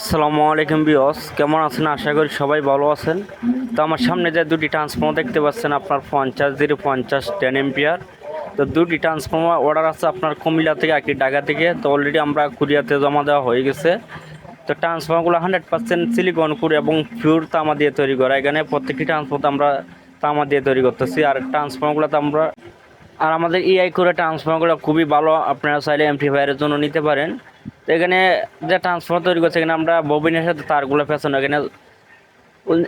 আসসালামু আলাইকুম বিয়স কেমন আছেন? আশা করি সবাই ভালো আছেন। তো আমার সামনে যে দুটি ট্রান্সফর্মার দেখতে পাচ্ছেন, আপনার পঞ্চাশ জিরো পঞ্চাশ টেন এম্পিয়ার তো দুটি ট্রান্সফর্মার অর্ডার আছে আপনার কুমিল্লা থেকে একটি ঢাকা থেকে। তো অলরেডি আমরা কুরিয়াতে জমা দেওয়া হয়ে গেছে। তো ট্রান্সফর্মারগুলো হান্ড্রেড পার্সেন্ট সিলিকন করে এবং পিওর তামা দিয়ে তৈরি করা। এখানে প্রত্যেকটি ট্রান্সফর্মার আমরা তামা দিয়ে তৈরি করতেছি। আর ট্রান্সফর্মারগুলোতে আমরা আর আমাদের ইআই করে ট্রান্সফর্মারগুলো খুবই ভালো। আপনারা চাইলে এমপ্লিফায়ারের জন্য নিতে পারেন। এখানে যে ট্রান্সফর্মার তৈরি করছে এখানে আমরা ববিনের সাথে তারগুলো পেছানো এখানে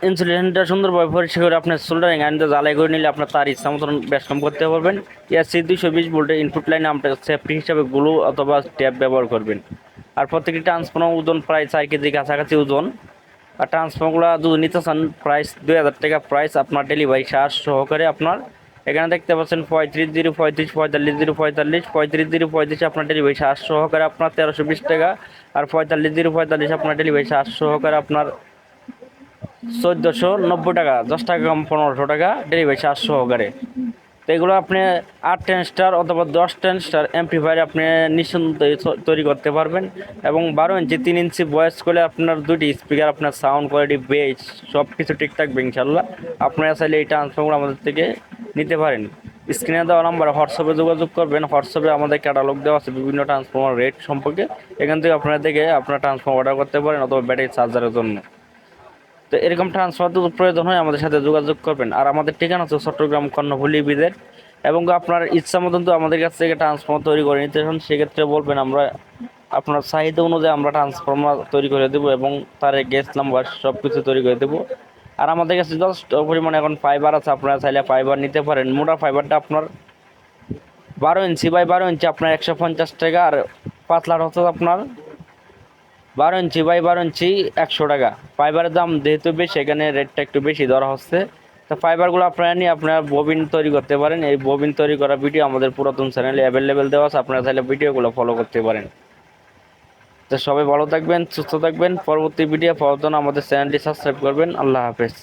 ইনসুলেশনটা সুন্দরভাবে পরিষ্কার করে আপনার সোল্ডারিং আইনটা জ্বালাই করে নিলে আপনার তার ইচ্ছা মতন বেশ কম করতে পারবেন। ইয়াসি দুইশো বিশ ভোল্টের ইনপুট লাইনে আপনার সেফটি হিসাবে গ্লু অথবা ট্যাপ ব্যবহার করবেন। আর প্রত্যেকটি ট্রান্সফর্মার ওজন প্রায় চার কেজি কাছাকাছি ওজন। আর ট্রান্সফর্মারগুলো যদি নিতে চান প্রাইস দুই হাজার টাকা প্রাইস আপনার ডেলিভারি চার্জ সহকারে আপনার এখানে দেখতে পাচ্ছেন পঁয়ত্রিশ জিরো পঁয়ত্রিশ, পঁয়তাল্লিশ জিরো পঁয়তাল্লিশ, পঁয়ত্রিশ জিরো পঁয়ত্রিশ আপনার ডেলিভারি চার্জ সহকারে আপনার তেরোশো বিশ টাকা আর পঁয়তাল্লিশ জিরো পঁয়তাল্লিশ আপনার ডেলিভারি চার্জ সহকারে আপনার চোদ্দোশো নব্বই টাকা, দশ টাকা কম পনেরোশো টাকা ডেলিভারি চার্জ সহকারে। তো এগুলো আপনি আট টেন স্টার অথবা দশ টেন স্টার এমপ্লিফায়ার আপনি নিঃসন্দেহে তৈরি করতে পারবেন এবং বারো ইঞ্চি, তিন ইঞ্চি বয়স করলে আপনার দুটি স্পিকার আপনার সাউন্ড কোয়ালিটি বেস সব কিছু ঠিক থাকবে ইনশাল্লাহ আপনারা চাইলে এই ট্রান্সফর্মার আমাদের থেকে নিতে পারেন। স্ক্রিনে দেওয়া নাম্বার হোয়াটসঅ্যাপে যোগাযোগ করবেন। হোয়াটসঅ্যাপে আমাদের ক্যাটালগ দেওয়া আছে বিভিন্ন ট্রান্সফর্মার রেট সম্পর্কে। এখান থেকে আপনারা দেখে আপনারা ট্রান্সফর্মার অর্ডার করতে পারেন অথবা ব্যাটারি চার্জারের জন্য। তো এরকম ট্রান্সফার যদি প্রয়োজন হয়, আমাদের সাথে যোগাযোগ করবেন। আর আমাদের ঠিকানা হচ্ছে চট্টগ্রাম কর্ণফুলি বিদের। এবং আপনার ইচ্ছা মতন তো আমাদের কাছ থেকে ট্রান্সফর্মার তৈরি করে নিতে চান, সেক্ষেত্রে বলবেন আমরা আপনার চাহিদা অনুযায়ী আমরা ট্রান্সফর্মার তৈরি করে দেবো এবং তার গ্যাস নাম্বার সব কিছু তৈরি করে দেবো। আর আমাদের কাছে যথেষ্ট পরিমাণে এখন ফাইবার আছে, আপনারা চাইলে ফাইবার নিতে পারেন। মোটা ফাইবারটা আপনার বারো ইঞ্চি বাই বারো ইঞ্চি আপনার একশো পঞ্চাশ টাকা, আর পাতলার হচ্ছে আপনার বারো ইঞ্চি বাই বারো ইঞ্চি একশো টাকা। ফাইবারের দাম যেহেতু বেশি, এখানে রেটটা একটু বেশি ধরা হচ্ছে। তো ফাইবারগুলো আপনারা নিয়ে আপনারা ববিন তৈরি করতে পারেন। এই ববিন তৈরি করা ভিডিও আমাদের পুরাতন চ্যানেলে অ্যাভেলেবেল দেওয়া আছে। আপনারা তাহলে ভিডিওগুলো ফলো করতে পারেন। তো সবাই ভালো থাকবেন, সুস্থ থাকবেন। পরবর্তী ভিডিও পাওয়ার আমাদের চ্যানেলটি সাবস্ক্রাইব করবেন। আল্লাহ হাফেজ।